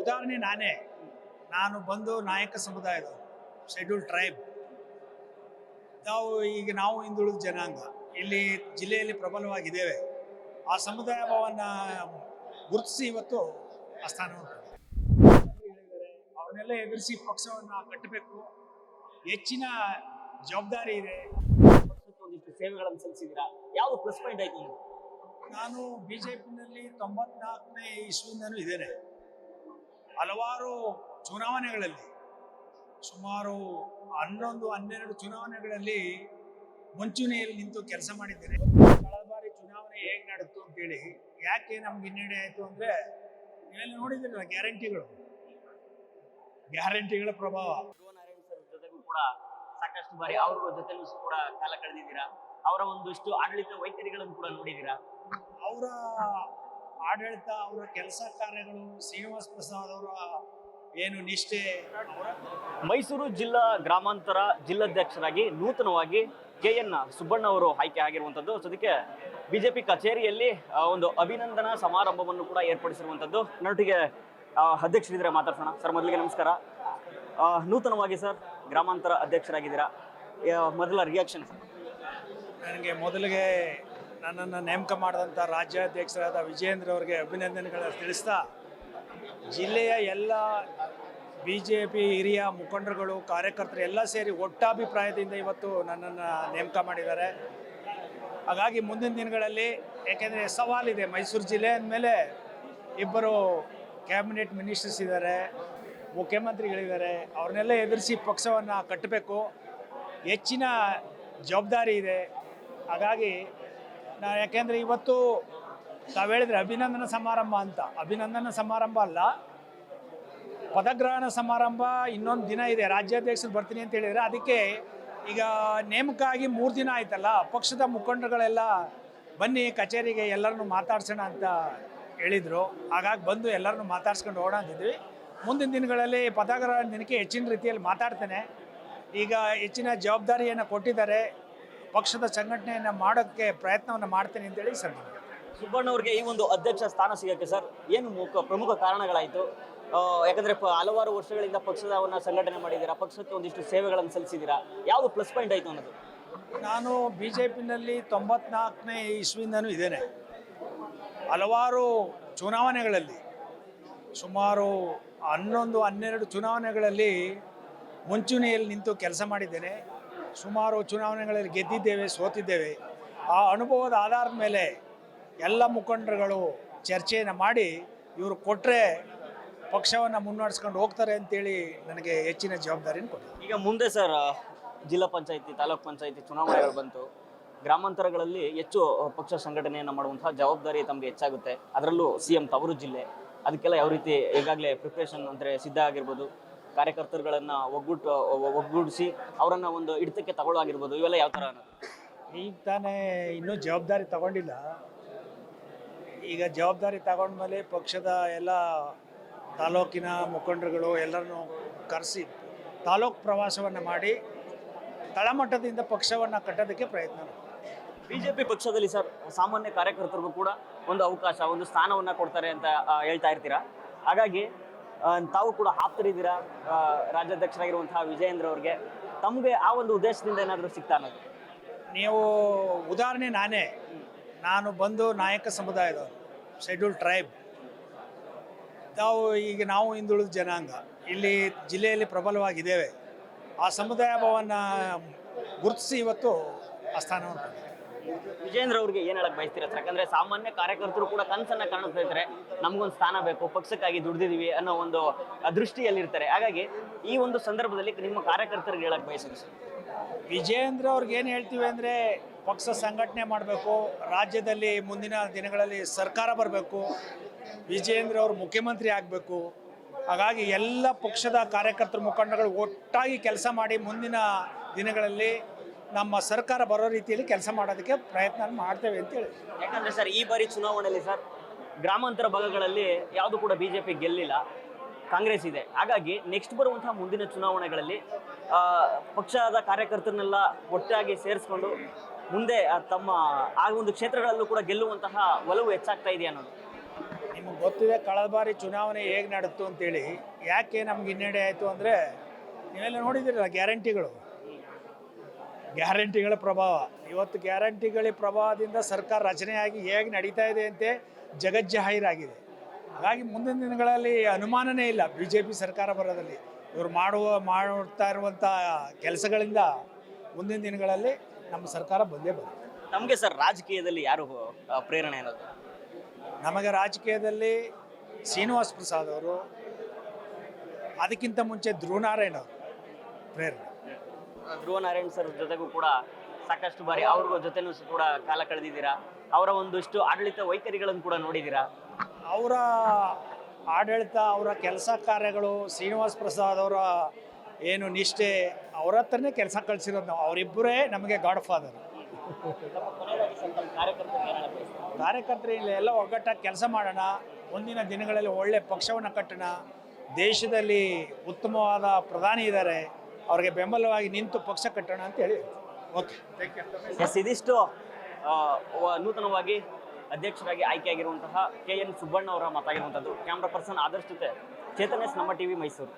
ಉದಾಹರಣೆ ನಾನೇ. ನಾನು ಬಂದು ನಾಯಕ ಸಮುದಾಯದ ಶೆಡ್ಯೂಲ್ ಟ್ರೈಬ್. ನಾವು ಈಗ ನಾವು ಹಿಂದುಳಿದ ಜನಾಂಗ. ಇಲ್ಲಿ ಜಿಲ್ಲೆಯಲ್ಲಿ ಪ್ರಬಲವಾಗಿದ್ದೇವೆ. ಆ ಸಮುದಾಯ ಭಾವನ ಗುರುತಿಸಿ ಇವತ್ತು ಆ ಸ್ಥಾನವನ್ನು. ಅವನ್ನೆಲ್ಲ ಎದುರಿಸಿ ಪಕ್ಷವನ್ನು ಕಟ್ಟಬೇಕು. ಹೆಚ್ಚಿನ ಜವಾಬ್ದಾರಿ ಇದೆ. ಒಂದಿಷ್ಟು ಸೇವೆಗಳನ್ನು ಸಲ್ಲಿಸಿದ್ದೀರಾ? ಯಾವ ಪ್ಲಸ್ ಪಾಯಿಂಟ್ ಆಯ್ತು ನಾನು ಬಿ ಜೆ ಪಿನಲ್ಲಿ ತೊಂಬತ್ನಾಲ್ಕನೇ ಇಸ್ವಿಯಿಂದನೂ ಇದ್ದೇನೆ. ಹಲವಾರು ಚುನಾವಣೆಗಳಲ್ಲಿ ಸುಮಾರು ಹನ್ನೊಂದು ಹನ್ನೆರಡು ಚುನಾವಣೆಗಳಲ್ಲಿ ಮುಂಚೂಣಿಯಲ್ಲಿ ನಿಂತು ಕೆಲಸ ಮಾಡಿದ್ದೇನೆ. ಕಳೆದ ಬಾರಿ ಚುನಾವಣೆ ಹೇಗೆ ನಡೆತು ಅಂತೇಳಿ ಯಾಕೆ ನಮ್ಗೆ ಹಿನ್ನಡೆ ಆಯಿತು ಅಂದರೆ ನೀವೆಲ್ಲ ನೋಡಿದ್ದೀರಲ್ಲ ಗ್ಯಾರಂಟಿಗಳು. ಗ್ಯಾರಂಟಿಗಳ ಪ್ರಭಾವ. ಧ್ರುವ ಸರ್ ಜೊತೆಗೂ ಕೂಡ ಸಾಕಷ್ಟು ಬಾರಿ ಅವ್ರ ಜೊತೆಲೂ ಕೂಡ ಕಾಲ ಕಳೆದಿದ್ದೀರಾ? ಅವರ ಒಂದಿಷ್ಟು ಆಡಳಿತ ವೈಖರಿಗಳನ್ನು ಕೂಡ ನೋಡಿದ್ದೀರಾ? ಅವರ ಆಡಳಿತ ಅವರ ಕೆಲಸ ಕಾರ್ಯಗಳು ಶ್ರೀನಿವಾಸ ಪ್ರಸಾದ್ ಅವರ ಏನು ನಿಷ್ಠೆ? ಮೈಸೂರು ಜಿಲ್ಲಾ ಗ್ರಾಮಾಂತರ ಜಿಲ್ಲಾಧ್ಯಕ್ಷರಾಗಿ ನೂತನವಾಗಿ ಕೆ ಎನ್ ಸುಬ್ಬಣ್ಣ ಅವರು ಆಯ್ಕೆ ಆಗಿರುವಂಥದ್ದು. ಸದ್ಯಕ್ಕೆ ಬಿಜೆಪಿ ಕಚೇರಿಯಲ್ಲಿ ಒಂದು ಅಭಿನಂದನಾ ಸಮಾರಂಭವನ್ನು ಕೂಡ ಏರ್ಪಡಿಸಿರುವಂಥದ್ದು. ನನ್ನೊಟ್ಟಿಗೆ ಅಧ್ಯಕ್ಷರಿದ್ದರೆ. ಅಧ್ಯಕ್ಷರಿದ್ರೆ ಮಾತಾಡ್ಸೋಣ. ಸರ್ ಮೊದಲಿಗೆ ನಮಸ್ಕಾರ. ನೂತನವಾಗಿ ಸರ್ ಗ್ರಾಮಾಂತರ ಅಧ್ಯಕ್ಷರಾಗಿದ್ದೀರಾ? ಮೊದಲ ರಿಯಾಕ್ಷನ್ ಸರ್. ನನಗೆ ಮೊದಲಿಗೆ ನನ್ನನ್ನು ನೇಮಕ ಮಾಡಿದಂಥ ರಾಜ್ಯಾಧ್ಯಕ್ಷರಾದ ವಿಜಯೇಂದ್ರ ಅವರಿಗೆ ಅಭಿನಂದನೆಗಳನ್ನು ತಿಳಿಸ್ತಾ ಜಿಲ್ಲೆಯ ಎಲ್ಲ ಬಿ ಜೆ ಪಿ ಹಿರಿಯ ಮುಖಂಡರುಗಳು, ಕಾರ್ಯಕರ್ತರು ಎಲ್ಲ ಸೇರಿ ಒಟ್ಟಾಭಿಪ್ರಾಯದಿಂದ ಇವತ್ತು ನನ್ನನ್ನು ನೇಮಕ ಮಾಡಿದ್ದಾರೆ. ಹಾಗಾಗಿ ಮುಂದಿನ ದಿನಗಳಲ್ಲಿ, ಏಕೆಂದರೆ ಸವಾಲಿದೆ ಮೈಸೂರು ಜಿಲ್ಲೆ ಅಂದಮೇಲೆ ಇಬ್ಬರು ಕ್ಯಾಬಿನೆಟ್ ಮಿನಿಸ್ಟರ್ಸ್ ಇದ್ದಾರೆ, ಮುಖ್ಯಮಂತ್ರಿಗಳಿದ್ದಾರೆ, ಅವ್ರನ್ನೆಲ್ಲ ಎದುರಿಸಿ ಪಕ್ಷವನ್ನು ಕಟ್ಟಬೇಕು. ಹೆಚ್ಚಿನ ಜವಾಬ್ದಾರಿ ಇದೆ. ಹಾಗಾಗಿ ನಾ ಯಾಕೆಂದರೆ ಇವತ್ತು ತಾವು ಹೇಳಿದ್ರೆ ಅಭಿನಂದನ ಸಮಾರಂಭ ಅಂತ. ಅಭಿನಂದನ ಸಮಾರಂಭ ಅಲ್ಲ, ಪದಗ್ರಹಣ ಸಮಾರಂಭ ಇನ್ನೊಂದು ದಿನ ಇದೆ. ರಾಜ್ಯಾಧ್ಯಕ್ಷರು ಬರ್ತೀನಿ ಅಂತ ಹೇಳಿದರೆ ಅದಕ್ಕೆ ಈಗ ನೇಮಕ ಆಗಿ ಮೂರು ದಿನ ಆಯ್ತಲ್ಲ, ಪಕ್ಷದ ಮುಖಂಡರುಗಳೆಲ್ಲ ಬನ್ನಿ ಕಚೇರಿಗೆ ಎಲ್ಲರನ್ನು ಮಾತಾಡ್ಸೋಣ ಅಂತ ಹೇಳಿದರು. ಹಾಗಾಗಿ ಬಂದು ಎಲ್ಲರನ್ನು ಮಾತಾಡ್ಸ್ಕೊಂಡು ಹೋಗೋಣ ಅಂತಿದ್ವಿ. ಮುಂದಿನ ದಿನಗಳಲ್ಲಿ ಪದಗ್ರಹಣ ದಿನಕ್ಕೆ ಹೆಚ್ಚಿನ ರೀತಿಯಲ್ಲಿ ಮಾತಾಡ್ತೇನೆ. ಈಗ ಹೆಚ್ಚಿನ ಜವಾಬ್ದಾರಿಯನ್ನು ಕೊಟ್ಟಿದ್ದಾರೆ. ಪಕ್ಷದ ಸಂಘಟನೆಯನ್ನು ಮಾಡೋಕ್ಕೆ ಪ್ರಯತ್ನವನ್ನು ಮಾಡ್ತೇನೆ ಅಂತೇಳಿ ಸರ್ ಸುಬ್ಬಣ್ಣ ಅವ್ರಿಗೆ ಈ ಒಂದು ಅಧ್ಯಕ್ಷ ಸ್ಥಾನ ಸಿಗಕ್ಕೆ ಸರ್ ಏನು ಮುಖ ಪ್ರಮುಖ ಕಾರಣಗಳಾಯಿತು? ಯಾಕಂದ್ರೆ ಪ- ಹಲವಾರು ವರ್ಷಗಳಿಂದ ಪಕ್ಷದವನ್ನ ಸಂಘಟನೆ ಮಾಡಿದ್ದೀರಾ ಪಕ್ಷಕ್ಕೆ ಒಂದಿಷ್ಟು ಸೇವೆಗಳನ್ನು ಸಲ್ಲಿಸಿದ್ದೀರಾ ಯಾವುದು ಪ್ಲಸ್ ಪಾಯಿಂಟ್ ಆಯಿತು ಅನ್ನೋದು? ನಾನು ಬಿ ಜೆ ಪಿನಲ್ಲಿ ತೊಂಬತ್ನಾಲ್ಕನೇ ಇಸ್ವಿಯಿಂದನೂ ಇದ್ದೇನೆ. ಹಲವಾರು ಚುನಾವಣೆಗಳಲ್ಲಿ ಸುಮಾರು ಹನ್ನೊಂದು ಹನ್ನೆರಡು ಚುನಾವಣೆಗಳಲ್ಲಿ ಮುಂಚೂಣಿಯಲ್ಲಿ ನಿಂತು ಕೆಲಸ ಮಾಡಿದ್ದೇನೆ. ಸುಮಾರು ಚುನಾವಣೆಗಳಲ್ಲಿ ಗೆದ್ದಿದ್ದೇವೆ, ಸೋತಿದ್ದೇವೆ. ಆ ಅನುಭವದ ಆಧಾರದ ಮೇಲೆ ಎಲ್ಲ ಮುಖಂಡರುಗಳು ಚರ್ಚೆಯನ್ನು ಮಾಡಿ ಇವರು ಕೊಟ್ಟರೆ ಪಕ್ಷವನ್ನು ಮುನ್ನಡೆಸ್ಕೊಂಡು ಹೋಗ್ತಾರೆ ಅಂತೇಳಿ ನನಗೆ ಹೆಚ್ಚಿನ ಜವಾಬ್ದಾರಿನ ಕೊಟ್ಟಿದ್ದಾರೆ. ಈಗ ಮುಂದೆ ಸರ್, ಜಿಲ್ಲಾ ಪಂಚಾಯಿತಿ, ತಾಲೂಕ್ ಪಂಚಾಯಿತಿ ಚುನಾವಣೆಗಳು ಬಂತು. ಗ್ರಾಮಾಂತರಗಳಲ್ಲಿ ಹೆಚ್ಚು ಪಕ್ಷ ಸಂಘಟನೆಯನ್ನು ಮಾಡುವಂತಹ ಜವಾಬ್ದಾರಿ ತಮಗೆ ಹೆಚ್ಚಾಗುತ್ತೆ. ಅದರಲ್ಲೂ ಸಿ ಎಂ ತವರು ಜಿಲ್ಲೆ. ಅದಕ್ಕೆಲ್ಲ ಯಾವ ರೀತಿ ಈಗಾಗಲೇ ಪ್ರಿಪ್ರೇಷನ್ ಅಂದರೆ ಸಿದ್ಧ ಆಗಿರ್ಬೋದು. ಕಾರ್ಯಕರ್ತರುಗಳನ್ನು ಒಗ್ಗೂಟ್ಟು ಒಗ್ಗೂಡಿಸಿ ಅವರನ್ನು ಒಂದು ಹಿಡಿತಕ್ಕೆ ತಗೊಳ್ಳೋಗಿರ್ಬೋದು ಇವೆಲ್ಲ ಯಾವ ಥರ ಅನ್ನೋದು? ಈಗ ತಾನೇ ಇನ್ನೂ ಜವಾಬ್ದಾರಿ ತಗೊಂಡಿಲ್ಲ. ಈಗ ಜವಾಬ್ದಾರಿ ತಗೊಂಡ್ಮೇಲೆ ಪಕ್ಷದ ಎಲ್ಲ ತಾಲೂಕಿನ ಮುಖಂಡರುಗಳು ಎಲ್ಲರನ್ನು ಕರೆಸಿ ತಾಲೂಕು ಪ್ರವಾಸವನ್ನು ಮಾಡಿ ತಳಮಟ್ಟದಿಂದ ಪಕ್ಷವನ್ನು ಕಟ್ಟೋದಕ್ಕೆ ಪ್ರಯತ್ನ ಮಾಡ್ತಾರೆ. ಬಿಜೆಪಿ ಪಕ್ಷದಲ್ಲಿ ಸರ್ ಸಾಮಾನ್ಯ ಕಾರ್ಯಕರ್ತರಿಗೂ ಕೂಡ ಒಂದು ಅವಕಾಶ ಒಂದು ಸ್ಥಾನವನ್ನು ಕೊಡ್ತಾರೆ ಅಂತ ಹೇಳ್ತಾ ಇರ್ತೀರಾ? ಹಾಗಾಗಿ ತಾವು ಕೂಡ ಆಪ್ತರಿದ್ದೀರಾ? ರಾಜ್ಯಾಧ್ಯಕ್ಷರಾಗಿರುವಂತಹ ವಿಜಯೇಂದ್ರ ಅವ್ರಿಗೆ. ತಮಗೆ ಆ ಒಂದು ಉದ್ದೇಶದಿಂದ ಏನಾದರೂ ಸಿಗ್ತಾ ಅನ್ನೋದು? ನೀವು ಉದಾಹರಣೆ ನಾನೇ. ನಾನು ಬಂದು ನಾಯಕ ಸಮುದಾಯದವರು ಶೆಡ್ಯೂಲ್ ಟ್ರೈಬ್. ತಾವು ಈಗ ನಾವು ಹಿಂದುಳಿದ ಜನಾಂಗ. ಇಲ್ಲಿ ಜಿಲ್ಲೆಯಲ್ಲಿ ಪ್ರಬಲವಾಗಿದ್ದೇವೆ. ಆ ಸಮುದಾಯ ಭವನ ಗುರುತಿಸಿ ಇವತ್ತು ಆ ಸ್ಥಾನವನ್ನು ವಿಜಯೇಂದ್ರ ಅವ್ರಿಗೆ ಏನ್ ಹೇಳಕ್ ಬಯಸ್ತೀರಾ ಯಾಕಂದ್ರೆ ಸಾಮಾನ್ಯ ಕಾರ್ಯಕರ್ತರು ಕೂಡ ಕನಸನ್ನ ಕಾಣಿಸ್ತಾ ಇರ್ತಾರೆ. ನಮ್ಗೊಂದು ಸ್ಥಾನ ಬೇಕು, ಪಕ್ಷಕ್ಕಾಗಿ ದುಡ್ದಿದೀವಿ ಅನ್ನೋ ಒಂದು ದೃಷ್ಟಿಯಲ್ಲಿರ್ತಾರೆ ಹಾಗಾಗಿ ಈ ಒಂದು ಸಂದರ್ಭದಲ್ಲಿ ನಿಮ್ಮ ಕಾರ್ಯಕರ್ತರಿಗೆ ಹೇಳಕ್ ಸರ್ ವಿಜಯೇಂದ್ರ ಅವ್ರಿಗೆ ಏನು ಹೇಳ್ತೀವಿ ಅಂದ್ರೆ ಪಕ್ಷ ಸಂಘಟನೆ ಮಾಡಬೇಕು, ರಾಜ್ಯದಲ್ಲಿ ಮುಂದಿನ ದಿನಗಳಲ್ಲಿ ಸರ್ಕಾರ ಬರಬೇಕು ವಿಜಯೇಂದ್ರ ಅವರು ಮುಖ್ಯಮಂತ್ರಿ ಆಗಬೇಕು. ಹಾಗಾಗಿ ಎಲ್ಲ ಪಕ್ಷದ ಕಾರ್ಯಕರ್ತರ ಮುಖಂಡಗಳು ಒಟ್ಟಾಗಿ ಕೆಲಸ ಮಾಡಿ ಮುಂದಿನ ದಿನಗಳಲ್ಲಿ ನಮ್ಮ ಸರ್ಕಾರ ಬರೋ ರೀತಿಯಲ್ಲಿ ಕೆಲಸ ಮಾಡೋದಕ್ಕೆ ಪ್ರಯತ್ನ ಮಾಡ್ತೇವೆ ಅಂತೇಳಿ. ಯಾಕಂದ್ರೆ ಸರ್ ಈ ಬಾರಿ ಚುನಾವಣೆಯಲ್ಲಿ ಸರ್ ಗ್ರಾಮಾಂತರ ಭಾಗಗಳಲ್ಲಿ ಯಾವುದು ಕೂಡ ಬಿಜೆಪಿ ಗೆಲ್ಲಿಲ್ಲ ಕಾಂಗ್ರೆಸ್ ಇದೆ. ಹಾಗಾಗಿ ನೆಕ್ಸ್ಟ್ ಬರುವಂತಹ ಮುಂದಿನ ಚುನಾವಣೆಗಳಲ್ಲಿ ಪಕ್ಷದ ಕಾರ್ಯಕರ್ತರನ್ನೆಲ್ಲ ಒಟ್ಟಾಗಿ ಸೇರಿಸ್ಕೊಂಡು ಮುಂದೆ ತಮ್ಮ ಆ ಒಂದು ಕ್ಷೇತ್ರಗಳಲ್ಲೂ ಕೂಡ ಗೆಲ್ಲುವಂತಹ ಒಲವು ಹೆಚ್ಚಾಗ್ತಾ ಇದೆ ಅನ್ನೋದು? ನಿಮಗೆ ಗೊತ್ತಿದೆ ಕಳೆದ ಬಾರಿ ಚುನಾವಣೆ ಹೇಗೆ ನಡೆತು ಅಂತೇಳಿ. ಯಾಕೆ ನಮ್ಗೆ ಹಿನ್ನಡೆ ಆಯಿತು ಅಂದರೆ ನೀವೆಲ್ಲ ನೋಡಿದ್ದೀರಲ್ಲ ಗ್ಯಾರಂಟಿಗಳು. ಗ್ಯಾರಂಟಿಗಳ ಪ್ರಭಾವ. ಇವತ್ತು ಗ್ಯಾರಂಟಿಗಳ ಪ್ರಭಾವದಿಂದ ಸರ್ಕಾರ ರಚನೆಯಾಗಿ ಹೇಗೆ ನಡೀತಾ ಇದೆ ಅಂತೆ ಜಗಜ್ಜಾಹೀರಾಗಿದೆ ಹಾಗಾಗಿ ಮುಂದಿನ ದಿನಗಳಲ್ಲಿ ಅನುಮಾನನೇ ಇಲ್ಲ ಬಿ ಜೆ ಪಿ ಸರ್ಕಾರ ಬರೋದಲ್ಲಿ. ಇವರು ಮಾಡುವ ಮಾಡ್ತಾ ಇರುವಂಥ ಕೆಲಸಗಳಿಂದ ಮುಂದಿನ ದಿನಗಳಲ್ಲಿ ನಮ್ಮ ಸರ್ಕಾರ ಬಂದೇ ಬರುತ್ತೆ. ನಮಗೆ ಸರ್ ರಾಜಕೀಯದಲ್ಲಿ ಯಾರು ಪ್ರೇರಣೆ ಅನ್ನೋದು? ನಮಗೆ ರಾಜಕೀಯದಲ್ಲಿ ಶ್ರೀನಿವಾಸ್ ಪ್ರಸಾದ್ ಅವರು ಅದಕ್ಕಿಂತ ಮುಂಚೆ ಧ್ರುವನಾರಾಯಣ ಅವರು ಪ್ರೇರಣೆ. ಧ್ರುವ ನಾರಾಯಣ್ ಸರ್ ಜೊತೆಗೂ ಕೂಡ ಸಾಕಷ್ಟು ಬಾರಿ ಅವ್ರಿಗೂ ಜೊತೆನೂ ಕೂಡ ಕಾಲ ಕಳೆದಿದ್ದೀರಾ? ಅವರ ಒಂದಿಷ್ಟು ಆಡಳಿತ ವೈಖರಿಗಳನ್ನು ಕೂಡ ನೋಡಿದ್ದೀರಾ? ಅವರ ಆಡಳಿತ, ಅವರ ಕೆಲಸ ಕಾರ್ಯಗಳು, ಶ್ರೀನಿವಾಸ್ ಪ್ರಸಾದ್ ಅವರ ಏನು ನಿಷ್ಠೆ, ಅವ್ರ ಹತ್ರನೇ ಕೆಲಸ ಕಳಿಸಿರೋದು ನಾವು. ಅವರಿಬ್ಬರೇ ನಮಗೆ ಗಾಡ್ ಫಾದರ್. ಕಾರ್ಯಕರ್ತರು ಇಲ್ಲಿ, ಎಲ್ಲ ಒಗ್ಗಟ್ಟಾಗಿ ಕೆಲಸ ಮಾಡೋಣ. ಮುಂದಿನ ದಿನಗಳಲ್ಲಿ ಒಳ್ಳೆ ಪಕ್ಷವನ್ನು ಕಟ್ಟೋಣ. ದೇಶದಲ್ಲಿ ಉತ್ತಮವಾದ ಪ್ರಧಾನಿ ಇದ್ದಾರೆ. ಅವ್ರಿಗೆ ಬೆಂಬಲವಾಗಿ ನಿಂತು ಪಕ್ಷ ಕಟ್ಟೋಣ ಅಂತ ಹೇಳಿ. ಓಕೆ ಥ್ಯಾಂಕ್ ಎಸ್ ಇದಿಷ್ಟು ನೂತನವಾಗಿ ಅಧ್ಯಕ್ಷರಾಗಿ ಆಯ್ಕೆಯಾಗಿರುವಂತಹ ಕೆ ಎನ್ ಸುಬ್ಬಣ್ಣ ಅವರ ಮಾತಾಗಿರುವಂಥದ್ದು. ಕ್ಯಾಮ್ರಾ ಪರ್ಸನ್ ಆದರ್ಶ ಜೊತೆ ಚೇತನ್ ಎಸ್ ನಮ್ಮ ಟಿವಿ ಮೈಸೂರು.